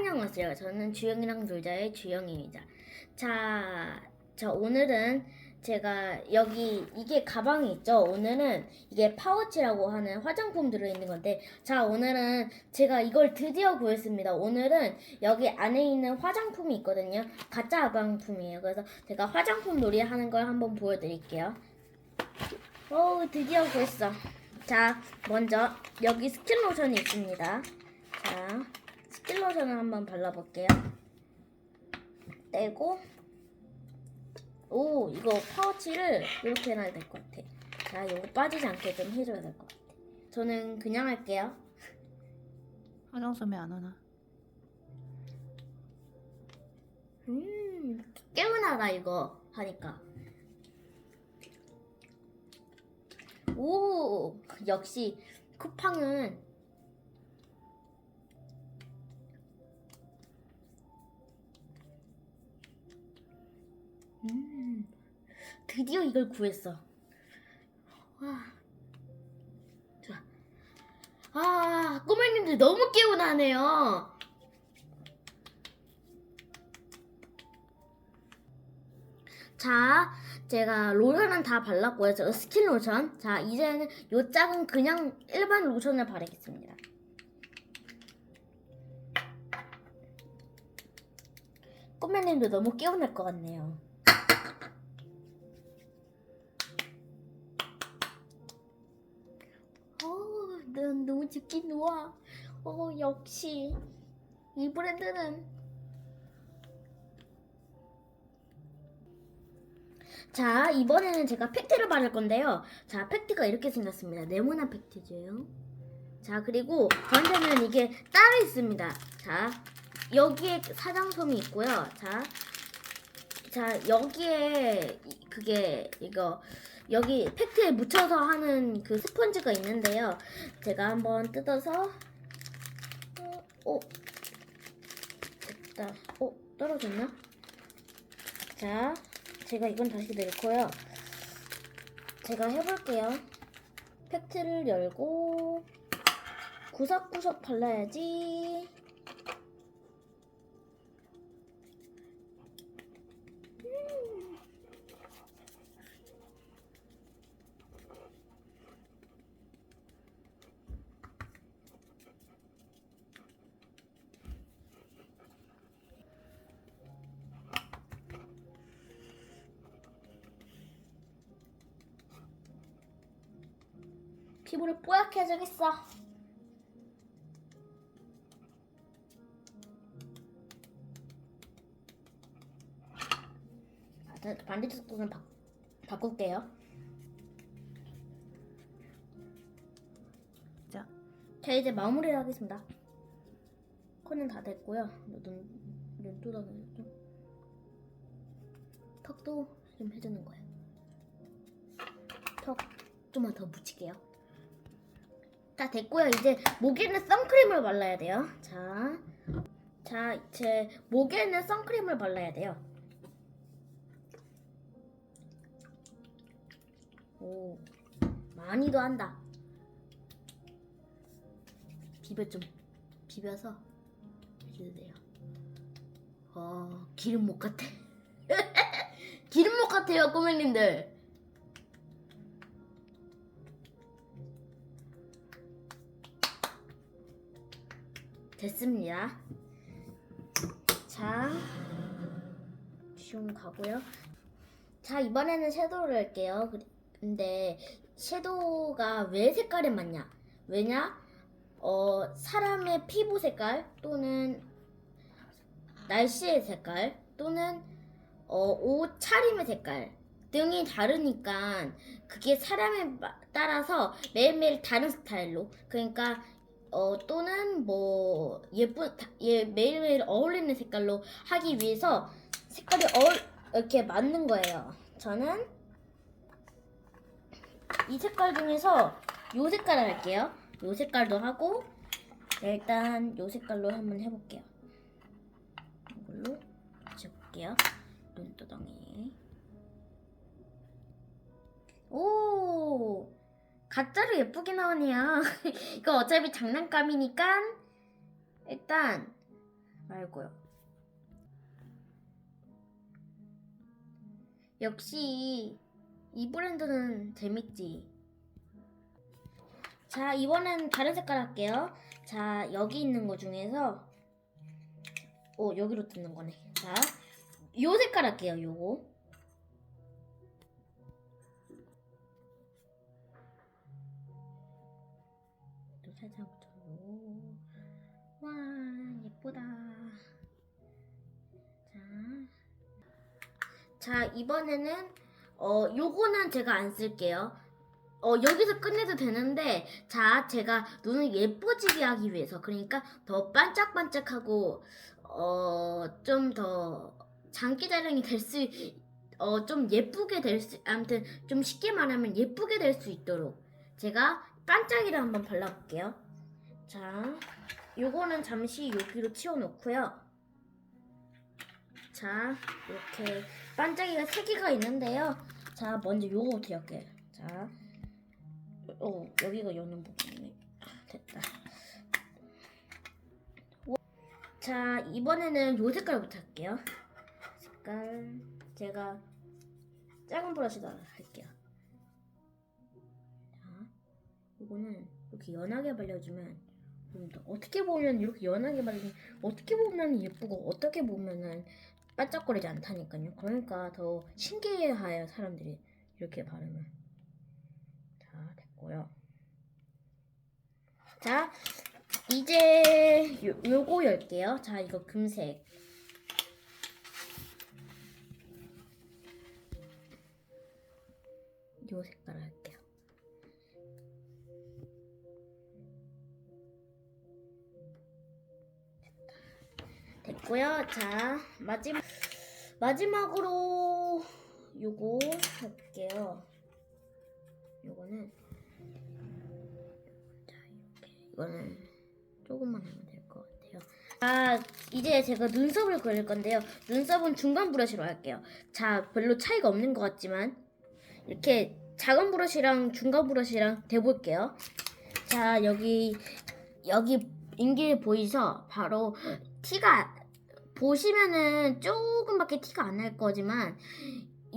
안녕하세요. 저는 주영이랑 놀자의 주영입니다. 자, 자 오늘은 제가 여기 이게 가방이 있죠. 오늘은 이게 파우치라고 하는 화장품 들어있는 건데, 자 오늘은 제가 이걸 드디어 구했습니다. 오늘은 여기 안에 있는 화장품이 있거든요. 가짜 화장품이에요. 그래서 제가 화장품 놀이 하는 걸 한번 보여드릴게요. 오, 드디어 구했어. 자, 먼저 여기 스킨 로션이 있습니다. 자, 스킨 로션을 한번 발라볼게요. 떼고, 오, 이거 파우치를 이렇게 해놔야 될 것 같아. 자, 이거 빠지지 않게 좀 해줘야 될 것 같아. 저는 그냥 할게요. 화장솜이 안 오나? 음, 깨우나라 이거 하니까. 오, 역시 쿠팡은 드디어 이걸 구했어. 와, 좋아. 아, 꼬마님들 너무 깨우나네요. 자, 제가 로션은 다 발랐고요. 저 스킨 로션. 자, 이제는 요 짝은 그냥 일반 로션을 바르겠습니다. 꼬매님도 너무 깨어날 것 같네요. 죽기 좋아. 어, 역시 이 브랜드는 자, 이번에는 제가 팩트를 바를 건데요. 자, 팩트가 이렇게 생겼습니다. 네모난 팩트죠. 자, 그리고 저한테는 이게 따로 있습니다. 자, 여기에 사장솜이 있고요. 자, 자, 여기에 이- 그게 이거 여기 팩트에 묻혀서 하는 그 스펀지가 있는데요. 제가 한번 뜯어서 어, 어 됐다. 어, 떨어졌나? 자, 제가 이건 다시 넣고요. 제가 해볼게요. 팩트를 열고 구석구석 발라야지. 피부를 뽀얗게 해주겠어. 아, 자, 반대쪽도는 바, 바꿀게요. 자, 자 이제 마무리를 하겠습니다. 코는 다 됐고요. 눈 눈두덩이 좀 턱도 좀 해주는 거예요. 턱 좀만 더 묻힐게요. 자 됐고요. 이제 목에는 선크림을 발라야 돼요. 자, 자, 제 목에는 선크림을 발라야 돼요. 오, 많이도 한다. 비벼 좀 비벼서 돼요. 어, 기름목 같아. 기름목 같아요, 꼬맹님들. 됐습니다. 자, 좀 가고요. 자, 이번에는 섀도우를 할게요. 근데 섀도우가 왜 색깔에 맞냐? 왜냐? 어, 사람의 피부 색깔 또는 날씨의 색깔 또는 어, 옷 차림의 색깔 등이 다르니까 그게 사람에 마- 따라서 매일매일 다른 스타일로 그러니까 어, 또는 뭐 예쁜 다- 예, 매일매일 어울리는 색깔로 하기 위해서 색깔이 어울 이렇게 맞는 거예요. 저는 이 색깔 중에서 요 색깔을 할게요. 요 색깔도 하고 일단 요 색깔로 한번 해볼게요. 이걸로 붙여볼게요. 눈두덩이. 오 가짜로 예쁘게 나오네요. 이거 어차피 장난감이니까 일단 말고요. 역시 이 브랜드는 재밌지. 자, 이번엔 다른 색깔 할게요. 자, 여기 있는 거 중에서 오, 여기로 뜯는 거네. 자, 요 색깔 할게요. 요거. 와, 예쁘다. 자. 자 이번에는 어 요거는 제가 안 쓸게요. 어 여기서 끝내도 되는데 자 제가 눈을 예뻐지게 하기 위해서 그러니까 더 반짝반짝하고 어 좀 더 장기 자랑이 될수 어 좀 예쁘게 될 수 아무튼 좀 쉽게 말하면 예쁘게 될 수 있도록 제가 반짝이를 한번 발라볼게요. 자 요거는 잠시 여기로 치워놓고요. 자 이렇게 반짝이가 세 개가 있는데요. 자, 먼저 요거부터 할게요. 자, 오 여기가 여는 부분이네. 아, 됐다. 오, 자, 이번에는 요 색깔부터 할게요. 색깔 제가 작은 브러쉬로 할게요. 자, 이거는 이렇게 연하게 발려주면 좀더 어떻게 보면 이렇게 연하게 발리면 어떻게 보면 예쁘고 어떻게 보면은 반짝거리지 않다니까요. 그러니까 더 신기해해요 사람들이 이렇게 바르면. 자 됐고요. 자 이제 요, 요거 열게요. 자 이거 금색. 요 색깔 할게 됐고요. 자 마지막 마지막으로 요거 할게요. 요거는 자 이렇게 이거는 조금만 하면 될 것 같아요. 아 이제 제가 눈썹을 그릴 건데요. 눈썹은 중간 브러쉬로 할게요. 자 별로 차이가 없는 것 같지만 이렇게 작은 브러쉬랑 중간 브러쉬랑 대볼게요. 자 여기 여기 인기 보이죠? 바로 티가 보시면은 조금밖에 티가 안 날 거지만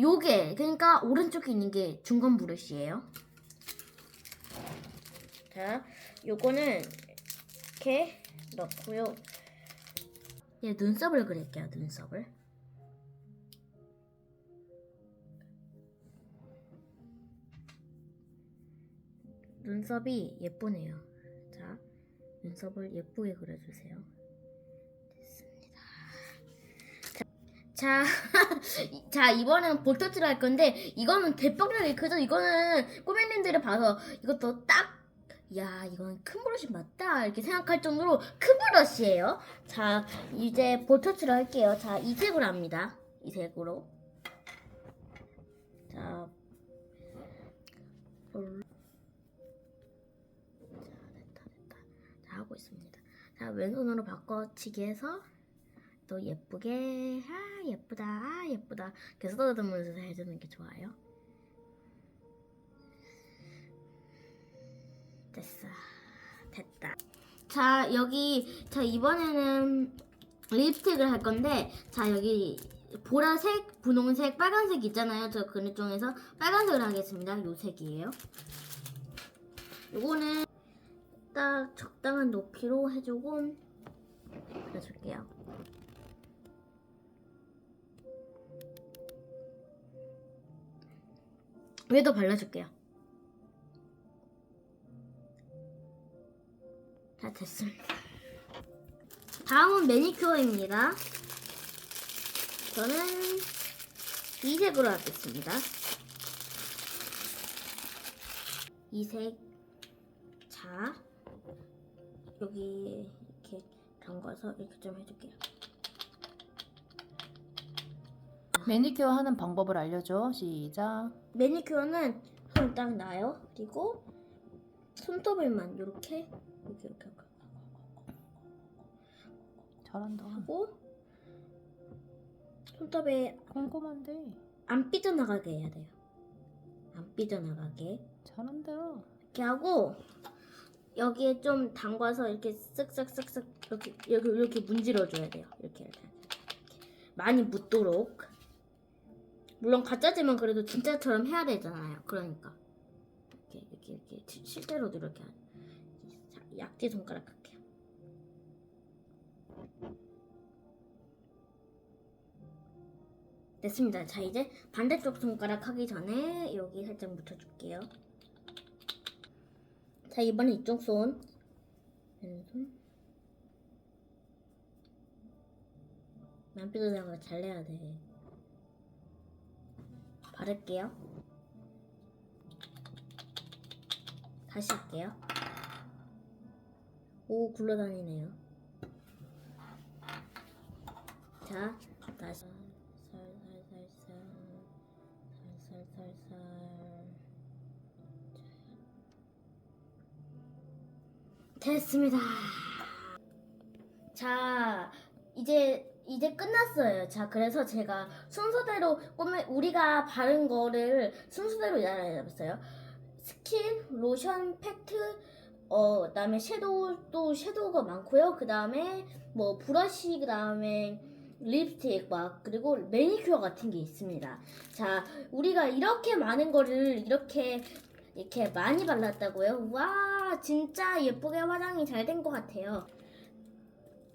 요게 그러니까 오른쪽에 있는 게 중간 브러쉬예요. 자, 요거는 이렇게 넣고요. 얘 눈썹을 그릴게요. 눈썹을. 눈썹이 예쁘네요. 자, 눈썹을 예쁘게 그려주세요. 자, 자 이번에는 볼터치를 할 건데 이거는 대빵나게 크죠? 이거는 꼬맹님들이 봐서 이것도 딱 야, 이건 큰 브러쉬 맞다 이렇게 생각할 정도로 큰 브러쉬예요. 자, 이제 볼터치를 할게요. 자, 이 색으로 합니다. 이 색으로. 자, 볼... 자, 됐다, 됐다. 자, 하고 있습니다. 자, 왼손으로 바꿔치기 해서 또 예쁘게 아 예쁘다 아 예쁘다 계속 떠들면서 해주는 게 좋아요. 됐어 됐다. 자 여기 자 이번에는 립스틱을 할 건데 자 여기 보라색, 분홍색, 빨간색 있잖아요. 저 그릇 중에서 빨간색을 하겠습니다. 요 색이에요. 요거는 딱 적당한 높이로 해주고 그려줄게요. 위에도 발라줄게요. 다 됐습니다. 다음은 매니큐어입니다. 저는 이 색으로 하겠습니다. 이 색. 자, 여기 이렇게 담가서 이렇게 좀 해줄게요. 매니큐어 하는 방법을 알려줘. 시작. 매니큐어는 손 딱 놔요. 그리고 손톱을만 이렇게 이렇게 이렇게 잘한다. 하고 손톱에 꼼꼼한데. 안 삐져나가게 해야 돼요. 안 삐져나가게 잘한다. 이렇게 하고 여기에 좀 담가서 이렇게 쓱쓱쓱쓱 이렇게 이렇게 이렇게 문질러 줘야 돼요. 이렇게, 이렇게 많이 묻도록. 물론 가짜지만 그래도 진짜처럼 해야 되잖아요. 그러니까 이렇게 이렇게 이렇게 시- 실제로도 이렇게 약지 손가락 할게요. 됐습니다. 자 이제 반대쪽 손가락 하기 전에 여기 살짝 묻혀줄게요. 자 이번에 이쪽 손 왼손 남편이랑 잘내야 돼. 바를게요. 다시 할게요. 오 굴러다니네요. 자 다시 살살살살 살살살살 됐습니다. 자, 이제 이제 끝났어요. 자, 그래서 제가 순서대로 꾸며 우리가 바른 거를 순서대로 알아봤어요. 스킨, 로션, 팩트, 어, 그다음에 섀도우 또 섀도우가 많고요. 그다음에 뭐 브러쉬, 그다음에 립스틱 막 그리고 매니큐어 같은 게 있습니다. 자, 우리가 이렇게 많은 거를 이렇게 이렇게 많이 발랐다고요? 와, 진짜 예쁘게 화장이 잘 된 것 같아요.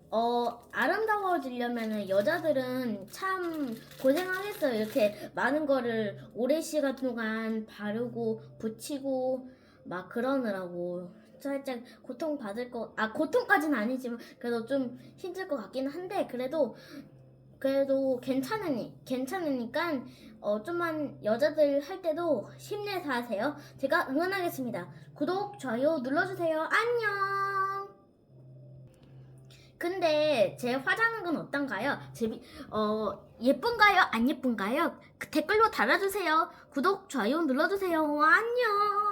어, 아름다워지려면은 여자들은 참 고생하겠어요. 이렇게 많은 거를 오랜 시간 동안 바르고 붙이고 막 그러느라고 살짝 고통 받을 거, 아, 고통까지는 아니지만 그래도 좀 힘들 것 같기는 한데 그래도 그래도 괜찮으니, 괜찮으니까 어, 좀만 여자들 할 때도 힘내서 하세요. 제가 응원하겠습니다. 구독, 좋아요 눌러주세요. 안녕! 근데 제 화장은 어떤가요? 재미, 어, 예쁜가요? 안 예쁜가요? 그 댓글로 달아주세요. 구독, 좋아요 눌러주세요. 안녕!